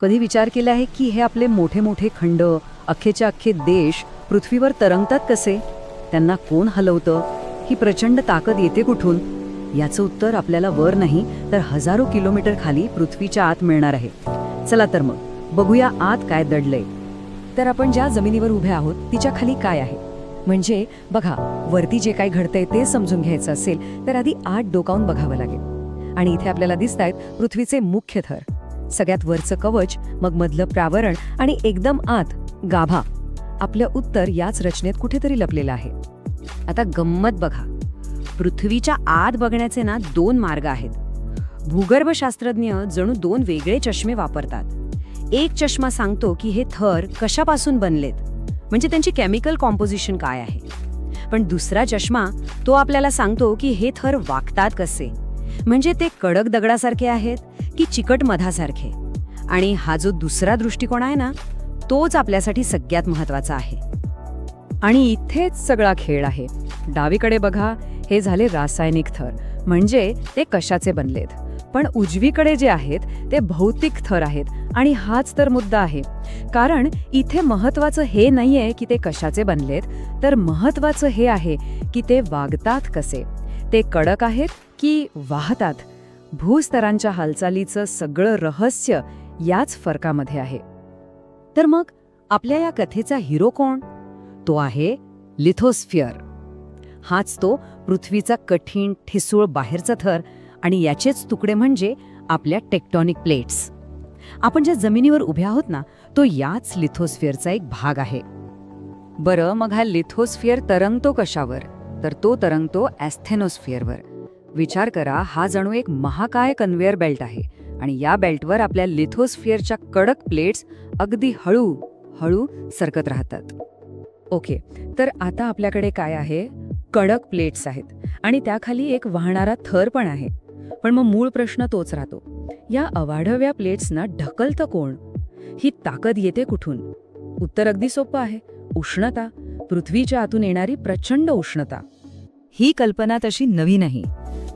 कधी विचार केला आहे की हे आपले मोठे मोठे खंड अख्खेच्या अख्खे देश पृथ्वीवर तरंगतात कसे? त्यांना कोण हलवतं? ही प्रचंड ताकद येते कुठून? याचं उत्तर आपल्याला वर नाही तर हजारो किलोमीटर खाली पृथ्वीच्या आत मिळणार आहे. चला तर मग बघूया आत काय दडलंय. तर आपण ज्या जमिनीवर उभे आहोत तिच्या खाली काय आहे? म्हणजे बघा वरती जे काही घडतंय ते समजून घ्यायचं असेल तर आधी आत डोकावून बघावं लागेल. आणि इथे आपल्याला दिसत आहेत पृथ्वीचे मुख्य थर. सगळ्यात वरचं कवच मग मधलं प्रावरण आणि एकदम आत गाभा. आपलं उत्तर याच रचनेत कुठेतरी लपलेलं आहे. आता गंमत बघा. पृथ्वीच्या आत बघण्याचे ना दोन मार्ग आहेत. भूगर्भशास्त्रज्ञ जणू दोन वेगळे चष्मे वापरतात. एक चष्मा सांगतो की हे थर कशापासून बनलेत? म्हणजे त्यांची केमिकल कॉम्पोजिशन काय आहे? पण दुसरा चष्मा तो आपल्याला सांगतो की हे थर वागतात कसे? म्हणजे ते कडक दगडासारखे आहेत? की चिकट मधासारखे. आणि हा जो दुसरा दृष्टिकोन आहे ना तोच आपल्यासाठी सगळ्यात महत्त्वाचा आहे. आणि इथेच सगळा खेळ आहे. डावीकडे बघा हे झाले रासायनिक थर. म्हणजे ते कशाचे बनलेत? पण उजवीकडे जे आहेत ते भौतिक थर आहेत. आणि हाच तर मुद्दा आहे. कारण इथे महत्वाचं हे नाही आहे की ते कशाचे बनलेत तर महत्वाचं हे आहे की ते वागतात कसे? ते कडक आहेत की वाहतात? भूस्तरांच्या हालचालीचं सगळं रहस्य याच फरकामध्ये आहे. तर मग आपल्या या कथेचा हिरो कोण? तो आहे लिथोस्फिअर. हाच तो पृथ्वीचा कठीण ठिसूळ बाहेरचा थर आणि याचेच तुकडे म्हणजे आपल्या टेक्टॉनिक प्लेट्स. आपण ज्या जमिनीवर उभे आहोत ना तो याच लिथोस्फिअरचा एक भाग आहे. बरं मग हा लिथोस्फिअर तरंगतो कशावर? तर तो तरंगतो ॲस्थेनोस्फिअरवर. विचार करा हा जणू एक महाकाय कन्व्हेअर बेल्ट आहे आणि या बेल्टवर आपल्या लिथोस्फिअरच्या कडक प्लेट्स अगदी हळू हळू सरकत राहतात. ओके तर आता आपल्याकडे काय आहे? कडक प्लेट्स आहेत आणि त्याखाली एक वाहणारा थर पण आहे. पण मग मूळ प्रश्न तोच राहतो. या अवाढव्या प्लेट्सना ढकलतं कोण? ही ताकद येते कुठून? उत्तर अगदी सोपं आहे. उष्णता पृथ्वीच्या आतून येणारी प्रचंड उष्णता. ही कल्पना तशी नवी नाही.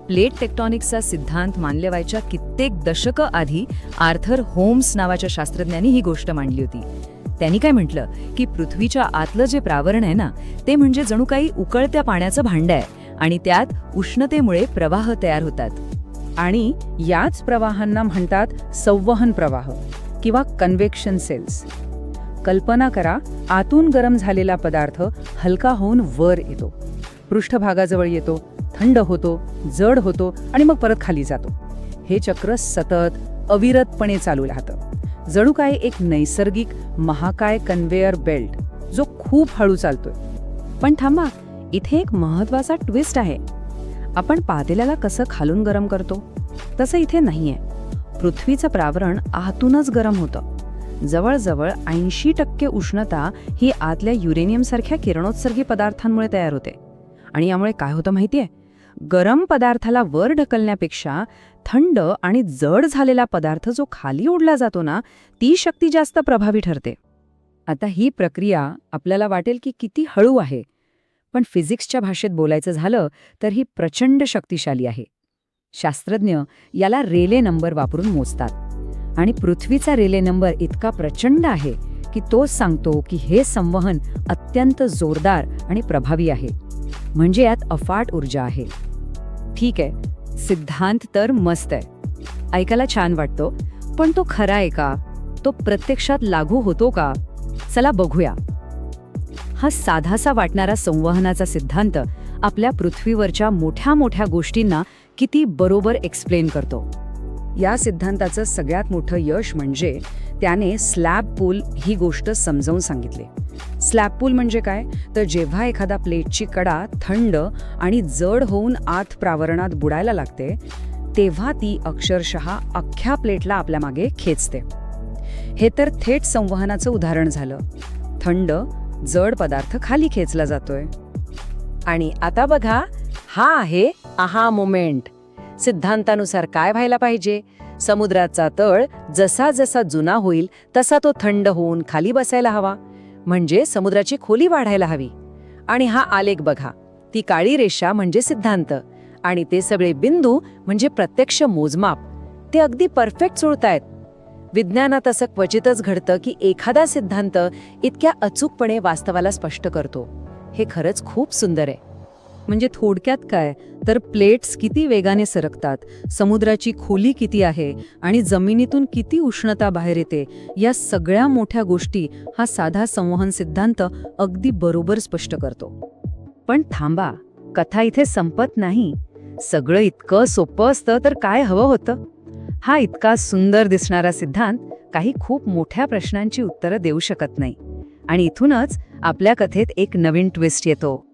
प्लेट टेक्टॉनिक्सचा सिद्धांत मानले व्हायच्या कित्येक दशकं आधी आर्थर होम्स नावाच्या शास्त्रज्ञांनी ही गोष्ट मांडली होती. त्यांनी काय म्हटलं? की पृथ्वीच्या आतलं जे प्रावरण आहे ना ते म्हणजे जणू काही उकळत्या पाण्याचं भांड आहे आणि त्यात उष्णतेमुळे प्रवाह तयार होतात. आणि याच प्रवाहांना म्हणतात संवहन प्रवाह किंवा कन्व्हेक्शन सेल्स कल्पना करा आतून गरम झालेला पदार्थ हलका होऊन वर येतो. पृष्ठभागाजवळ येतो. थंड होतो जड होतो आणि मग परत खाली जातो. हे चक्र सतत अविरतपणे चालू राहतं. जणू काय एक नैसर्गिक महाकाय कन्व्हेअर बेल्ट जो खूप हळू चालतोय. पण थांबा इथे एक महत्त्वाचा ट्विस्ट आहे. आपण पातेल्याला कसं खालून गरम करतो? तसं इथे नाहीये. पृथ्वीचं प्रावरण आतूनच गरम होतं. जवळजवळ ऐंशी टक्के उष्णता ही आतल्या युरेनियमसारख्या किरणोत्सर्गी पदार्थांमुळे तयार होते. आणि यामुळे काय होतं माहितीये? गरम पदार्थाला वर ढकलण्यापेक्षा थंड आणि जड झालेला पदार्थ जो खाली ओढला जातो ना ती शक्ती जास्त प्रभावी ठरते. आता ही प्रक्रिया आपल्याला वाटेल की किती हळू आहे. पण फिजिक्सच्या भाषेत बोलायचं झालं तर ही प्रचंड शक्तिशाली आहे. शास्त्रज्ञ याला रेले नंबर वापरून मोजतात. आणि पृथ्वीचा रेले नंबर इतका प्रचंड आहे की तोच सांगतो की हे संवहन अत्यंत जोरदार आणि प्रभावी आहे. म्हणजे यात अफाट ऊर्जा आहे. ठीक आहे. सिद्धांत तर मस्त आहे. ऐकायला छान वाटतो. पण तो खरा आहे का? तो प्रत्यक्षात लागू होतो का? चला बघूया. हा साधासा वाटणारा संवहनाचा सिद्धांत आपल्या पृथ्वीवरच्या मोठ्या मोठ्या गोष्टींना किती बरोबर एक्सप्लेन करतो. या सिद्धांताचं सगळ्यात मोठं यश म्हणजे त्याने स्लॅब पूल ही गोष्ट समजावून सांगितली. स्लॅब पूल म्हणजे काय? तर जेव्हा एखादा प्लेटची कडा थंड आणि जड होऊन आत प्रावरणात बुडायला लागते तेव्हा ती अक्षरशः अख्ख्या प्लेटला आपल्या मागे खेचते. हे तर थेट संवहनाचं उदाहरण झालं. थंड जड पदार्थ खाली खेचला जातोय. आणि आता बघा हा आहे आहा मोमेंट. सिद्धांतानुसार काय व्हायला पाहिजे? समुद्राचा तळ जसा जसा जुना होईल तसा तो थंड होऊन खाली बसायला हवा. म्हणजे समुद्राची खोली वाढायला हवी. आणि हा आलेख बघा. ती काळी रेषा म्हणजे सिद्धांत. आणि ते सगळे बिंदू म्हणजे प्रत्यक्ष मोजमाप. ते अगदी परफेक्ट जुळतायत विज्ञानात असं क्वचितच घडतं की एखादा सिद्धांत इतक्या अचूकपणे वास्तवाला स्पष्ट करतो. हे खरंच खूप सुंदर आहे. म्हणजे थोडक्यात काय? तर प्लेट्स किती वेगाने सरकतात? समुद्राची खोली किती आहे? आणि जमिनीतून किती उष्णता बाहेर येते? या सगळ्या मोठ्या गोष्टी हा साधा संवहन सिद्धांत अगदी बरोबर स्पष्ट करतो. पण थांबा कथा इथे संपत नाही. सगळं इतकं सोपं असतं तर काय हवं होतं? हा इतका सुंदर दिसणारा सिद्धांत काही खूप मोठ्या प्रश्नांची उत्तरं देऊ शकत नाही. आणि इथूनच आपल्या कथेत एक नवीन ट्विस्ट येतो.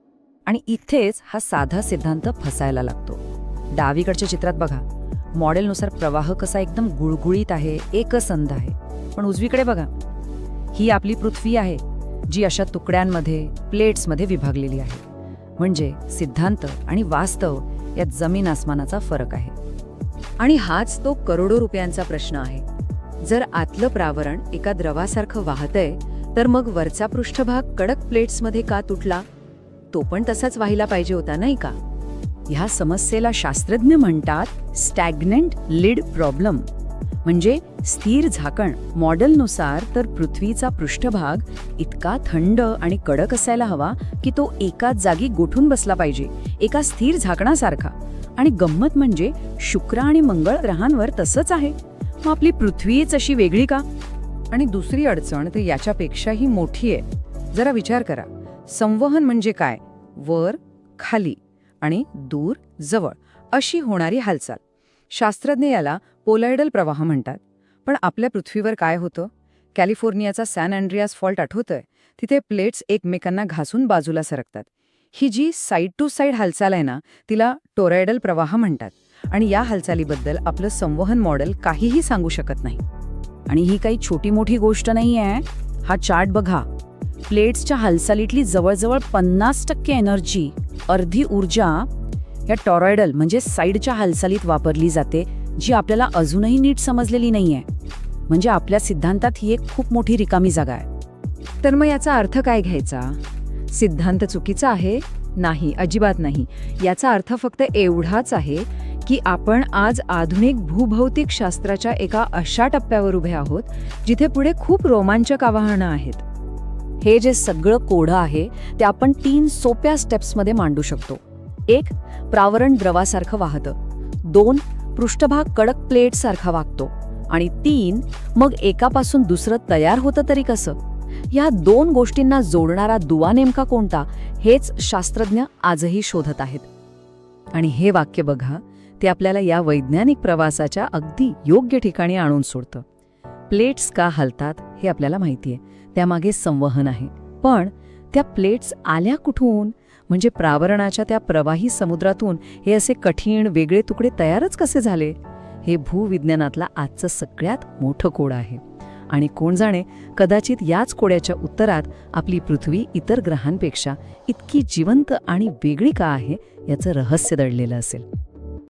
आणि इथेच हा साधा सिद्धांत फसायला लागतो. डावीकडच्या चित्रात बघा. मॉडेलनुसार प्रवाह कसा एकदम गुळगुळीत आहे एकसंध आहे. पण उजवीकडे बघा. ही आपली पृथ्वी आहे जी अशा तुकड्यांमध्ये प्लेट्समध्ये विभागलेली आहे. म्हणजे सिद्धांत आणि वास्तव यात जमीन आसमानाचा फरक आहे. आणि हाच तो करोडो रुपयांचा प्रश्न आहे. जर आतलं प्रावरण एका द्रवासारखं वाहतंय तर मग वरचा पृष्ठभाग कडक प्लेट्समध्ये का तुटला? तो पण तसाच व्हायला पाहिजे होता नाही का? ह्या समस्येला शास्त्रज्ञ म्हणतात स्टॅग्नंट लिड प्रॉब्लेम. म्हणजे स्थिर झाकण. मॉडेलनुसार तर पृथ्वीचा पृष्ठभाग इतका थंड आणि कडक असायला हवा की तो एकाच जागी गोठून बसला पाहिजे एका स्थिर झाकणासारखा. आणि गंमत म्हणजे शुक्र आणि मंगळ ग्रहांवर तसंच आहे. मग आपली पृथ्वीच अशी वेगळी का? आणि दुसरी अडचण तर याच्यापेक्षाही मोठी आहे. जरा विचार करा. संवहन म्हणजे काय? वर खाली आणि दूर जवळ अशी होणारी हालचाल. शास्त्रज्ञ याला पोलायडल प्रवाह म्हणतात. पण आपल्या पृथ्वीवर काय होतं? कॅलिफोर्नियाचा सॅन अँड्रियास फॉल्ट आठवतोय? तिथे प्लेट्स एकमेकांना घासून बाजूला सरकतात. ही जी साईड टू साईड हालचाल आहे ना तिला टोरायडल प्रवाह म्हणतात. आणि या हालचालीबद्दल आपलं संवहन मॉडेल काहीही सांगू शकत नाही. आणि ही काही छोटी मोठी गोष्ट नाही आहे हा चार्ट बघा. प्लेट्सच्या हालचालीतली जवळजवळ पन्नास टक्के एनर्जी अर्धी ऊर्जा या टॉरॉयडल म्हणजे साईडच्या हालचालीत वापरली जाते जी आपल्याला अजूनही नीट समजलेली नाहीये. म्हणजे आपल्या सिद्धांतात ही एक खूप मोठी रिकामी जागा आहे. तर मग याचा अर्थ काय घ्यायचा? सिद्धांत चुकीचा आहे? नाही अजिबात नाही. याचा अर्थ फक्त एवढाच आहे की आपण आज आधुनिक भूभौतिक शास्त्राच्या एका अशा टप्प्यावर उभे आहोत जिथे पुढे खूप रोमांचक आव्हानं आहेत. हे जे सगळं कोढं आहे ते आपण तीन सोप्या स्टेप्समध्ये मांडू शकतो. एक प्रावरण द्रवासारखं वाहतं. दोन पृष्ठभाग कडक प्लेटसारखा वागतो. आणि तीन मग एकापासून दुसरं तयार होतं तरी कसं? या दोन गोष्टींना जोडणारा दुवा नेमका कोणता हेच शास्त्रज्ञ आजही शोधत आहेत. आणि हे वाक्य बघा ते आपल्याला या वैज्ञानिक प्रवासाच्या अगदी योग्य ठिकाणी आणून सोडतं. प्लेट्स का हलतात हे आपल्याला माहिती आहे त्यामागे संवहन आहे. पण त्या प्लेट्स आल्या कुठून? म्हणजे प्रावरणाच्या त्या प्रवाही समुद्रातून हे असे कठीण वेगळे तुकडे तयारच कसे झाले? हे भूविज्ञानातला आजचं सगळ्यात मोठं कोड आहे. आणि कोण जाणे कदाचित याच कोड्याच्या उत्तरात आपली पृथ्वी इतर ग्रहांपेक्षा इतकी जिवंत आणि वेगळी का आहे याचं रहस्य दडलेलं असेल.